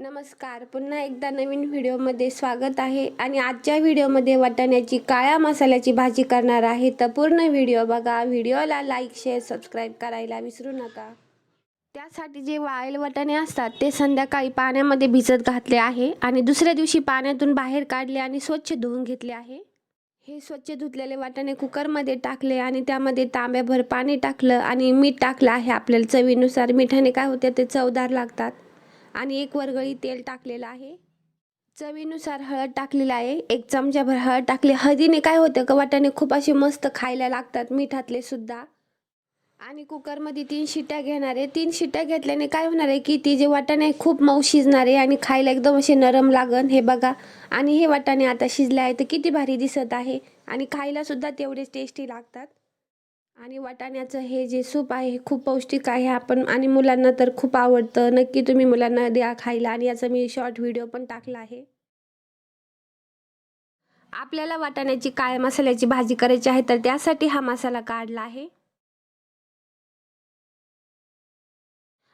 नमस्कार पुन्हा एकदा नवीन व्हिडिओमध्ये स्वागत आहे. आणि आजच्या व्हिडिओमध्ये वाटाण्याची काळ्या मसाल्याची भाजी करणार आहे. तर पूर्ण व्हिडिओ बघा. व्हिडिओला लाईक शेअर सबस्क्राईब करायला विसरू नका. त्यासाठी जे वाळेल वाटाणे असतात ते संध्याकाळी पाण्यामध्ये भिजत घातले आहे आणि दुसऱ्या दिवशी पाण्यातून बाहेर काढले आणि स्वच्छ धुवून घेतले आहे. हे स्वच्छ धुतलेले वाटाणे कुकरमध्ये टाकले आणि त्यामध्ये तांब्याभर पाणी टाकलं आणि मीठ टाकलं आहे. आपल्याला चवीनुसार मिठाने काय होते ते चवदार लागतात. आणि एक वरगळी तेल टाकलेलं आहे. चवीनुसार हळद टाकलेलं आहे. एक चमच्याभर हळद टाकली. हळदीने काय होतं का वाटाणे खूप असे मस्त खायला लागतात मिठातले सुद्धा. आणि कुकरमध्ये तीन शिट्ट्या घेणार आहे. तीन शिट्ट्या घेतल्याने काय होणार आहे की ती जे वाटाणे आहे खूप मऊ शिजणार आहे आणि खायला एकदम असे नरम लागन. हे बघा. आणि हे वाटाणे आता शिजले आहे तर किती भारी दिसत आहे. आणि खायलासुद्धा तेवढेच टेस्टी लागतात. आणि वाटाण्याचं हे जे सूप आहे हे खूप पौष्टिक आहे. आपण आणि मुलांना तर खूप आवडतं. नक्की तुम्ही मुलांना द्या खायला. आणि याचा मी शॉर्ट व्हिडिओ पण टाकला आहे. आपल्याला वाटाण्याची काळ्या मसाल्याची भाजी करायची आहे तर त्यासाठी हा मसाला काढला आहे.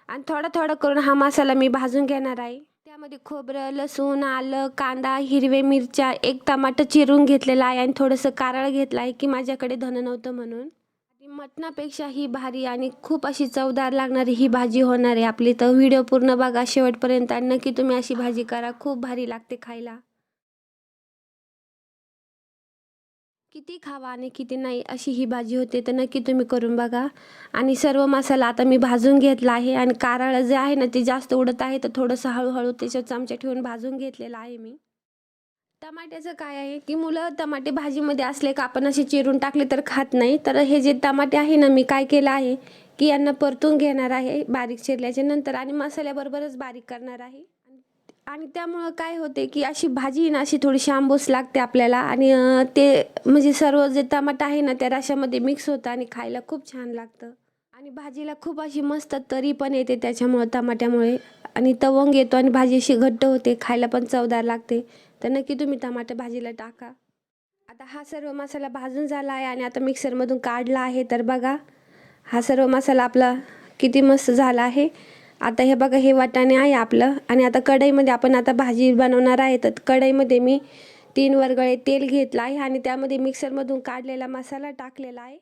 आणि थोडा थोडा करून हा मसाला मी भाजून घेणार आहे. त्यामध्ये खोबरं लसूण आलं कांदा हिरवे मिरच्या एक टमाटर चिरून घेतलेला आहे आणि थोडंसं कारळ घेतलं आहे की माझ्याकडे धन नव्हतं म्हणून. मटणापेक्षा ही भारी आणि खूप अशी चवदार लागणारी ही भाजी होणार आहे आपली. तर व्हिडिओ पूर्ण बघा शेवटपर्यंत आणि नक्की तुम्ही अशी भाजी करा. खूप भारी लागते खायला. किती खावा आणि किती नाही अशी ही भाजी होते तर नक्की तुम्ही करून बघा. आणि सर्व मसाला आता मी भाजून घेतला आहे आणि कारळ जे आहे ना ते जास्त उडत आहे तर थोडंसं हळूहळू त्याच्या चमचा ठेवून भाजून घेतलेलं आहे मी. टमाट्याचं काय आहे? की मुलं टमाटे भाजीमध्ये असले का आपण असे चिरून टाकले तर खात नाही. तर हे जे टमाटे आहे ना मी काय केलं आहे? की यांना परतून घेणार आहे बारीक चिरल्याच्या नंतर आणि मसाल्याबरोबरच बारीक करणार आहे. आणि त्यामुळं काय होते की अशी भाजी ना अशी थोडीशी आंबूस लागते आपल्याला. आणि ते म्हणजे सर्व जे टमाटा आहे ना त्या रशामध्ये मिक्स होतं आणि खायला खूप छान लागतं. आणि भाजीला खूप अशी मस्त तरी पण येते त्याच्यामुळं टमाट्यामुळे. आणि तवंग येतो आणि भाजी अशी घट्ट होते खायला पण चवदार लागते. तर नक्की तुम्ही टमाटर भाजीला टाका. आता हा सर्व मसाला भाजून झाला आहे आणि आता मिक्सरमधून काढला आहे. तर बघा हा सर्व मसाला आपला किती मस्त झाला आहे. आता हे बघा हे वाटाणे आहे आपलं. आणि आता कढईमध्ये आपण आता भाजी बनवणार आहे. तर कढईमध्ये मी तीन वरगळे तेल घेतलं आहे आणि त्यामध्ये मिक्सरमधून काढलेला मसाला टाकलेला आहे.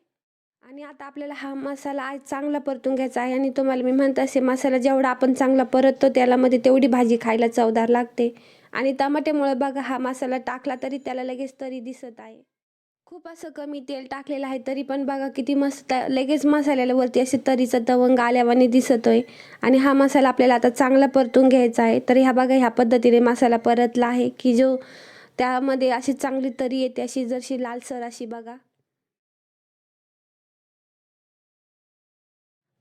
आणि आता आपल्याला हा मसाला आज चांगला परतून घ्यायचा आहे. आणि तुम्हाला मी म्हणत असे मसाला जेवढा आपण चांगला परततो त्यालामध्ये तेवढी भाजी खायला चवदार लागते. आणि टमाट्यामुळे बघा हा मसाला टाकला तरी त्याला लगेच तरी दिसत आहे. खूप असं कमी तेल टाकलेलं आहे तरी पण बघा किती मस्त लगेच मसाल्याला वरती असे तरीचा तवंग आल्यावाने दिसतोय. आणि हा मसाला आपल्याला आता चांगला परतून घ्यायचा आहे. तर ह्या बघा ह्या पद्धतीने मसाला परतला आहे की जो त्यामध्ये अशी चांगली तरी येते अशी जशी लालसर अशी बघा.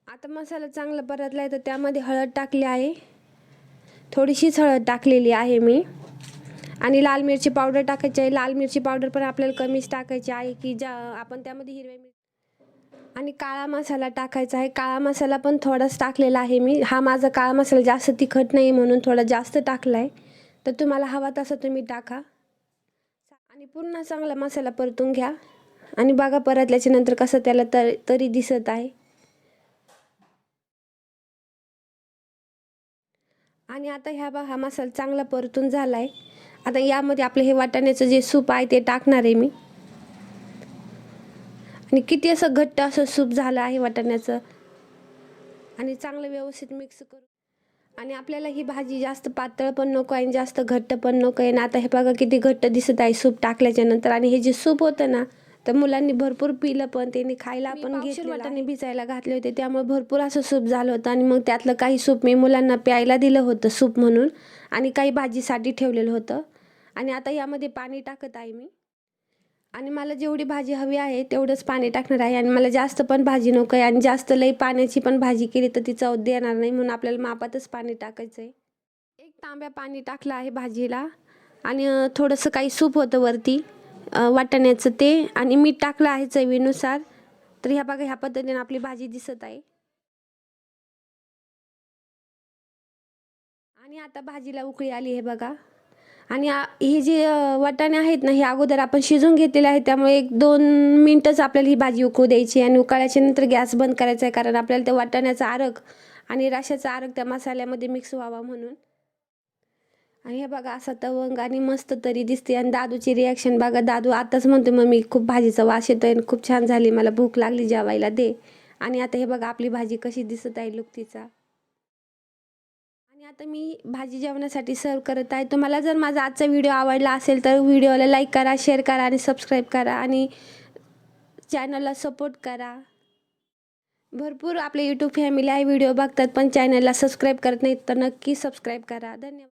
आता मसाला चांगला परतला आहे तर त्यामध्ये हळद टाकली आहे. थोडीशीच हळद टाकलेली आहे मी. आणि लाल मिरची पावडर टाकायची आहे. लाल मिरची पावडर पण आपल्याला कमीच टाकायची आहे की ज्या आपण त्यामध्ये हिरव्या मिरची आणि काळा मसाला टाकायचा आहे. काळा मसाला पण थोडाच टाकलेला आहे मी. हा माझा काळा मसाला जास्त तिखट नाही म्हणून थोडा जास्त टाकला आहे तर तुम्हाला हवा तसा तुम्ही टाका. आणि पुन्हा चांगला मसाला परतून घ्या. आणि बघा परतल्याच्या नंतर कसं त्याला तर तरी दिसत आहे. आणि आता ह्या बा हा मसाला चांगला परतून झाला आहे आता यामध्ये आपलं हे वाटाण्याचं जे सूप आहे ते टाकणार आहे मी. आणि किती असं घट्ट असं सूप झालं आहे वाटाण्याचं. आणि चांगलं व्यवस्थित मिक्स करू आणि आपल्याला ही भाजी जास्त पातळ पण नको आहे आणि जास्त घट्ट पण नको आहे. आणि आता हे बघा किती घट्ट दिसत आहे सूप टाकल्याच्या नंतर. आणि हे जे सूप होतं ना तर मुलांनी भरपूर पिलं पण त्यांनी खायला पण घेतलं वाटाणे. भिजायला घातले होते. त्यामुळे भरपूर असं सूप झालं होतं आणि मग त्यातलं काही सूप मी मुलांना प्यायला दिलं होतं सूप म्हणून आणि काही भाजीसाठी ठेवलेलं होतं. आणि आता यामध्ये पाणी टाकत आहे मी. आणि मला जेवढी भाजी हवी आहे तेवढंच पाणी टाकणार आहे. आणि मला जास्त पण भाजी नको आहे आणि जास्त लई पाण्याची पण भाजी केली तर ती चव देणार नाही म्हणून आपल्याला मापातच पाणी टाकायचं आहे एक तांब्या पाणी टाकलं आहे भाजीला आणि थोडंसं काही सूप होतं वरती. वाटाण्याचं ते आणि मीठ टाकलं आहे चवीनुसार. तर ह्या बघा ह्या पद्धतीने आपली भाजी दिसत आहे. आणि आता भाजीला उकळी आली आहे बघा. आणि हे जे वाटाणे आहेत ना हे अगोदर आपण शिजून घेतलेले आहेत. त्यामुळे एक दोन मिनटंच आपल्याला ही भाजी उकळू द्यायची आणि उकळल्याच्या नंतर गॅस बंद करायचा आहे कारण आपल्याला त्या वाटाण्याचा आरग आणि राशाचा आरग त्या मसाल्यामध्ये मिक्स व्हावा म्हणून. आणि हे बघा असा तवंग आणि मस्त तरी दिसते. आणि दादूची रिॲक्शन बघा दादू आताच म्हणतो मम्मी खूप भाजीचा वास येतो आणि खूप छान झाली मला भूक लागली जेवायला दे. आणि आता हे बघा आपली भाजी कशी दिसत आहे लुकतीचा आणि आता मी भाजी जेवणासाठी सर्व करत आहे. तुम्हाला जर माझा आजचा व्हिडिओ आवडला असेल तर व्हिडिओला लाईक करा शेअर करा आणि सबस्क्राईब करा. आणि चॅनलला सपोर्ट करा. भरपूर आपले यूट्यूब फॅमिली आहे व्हिडिओ बघतात पण चॅनलला सबस्क्राईब करत नाहीत तर नक्की सबस्क्राईब करा. धन्यवाद.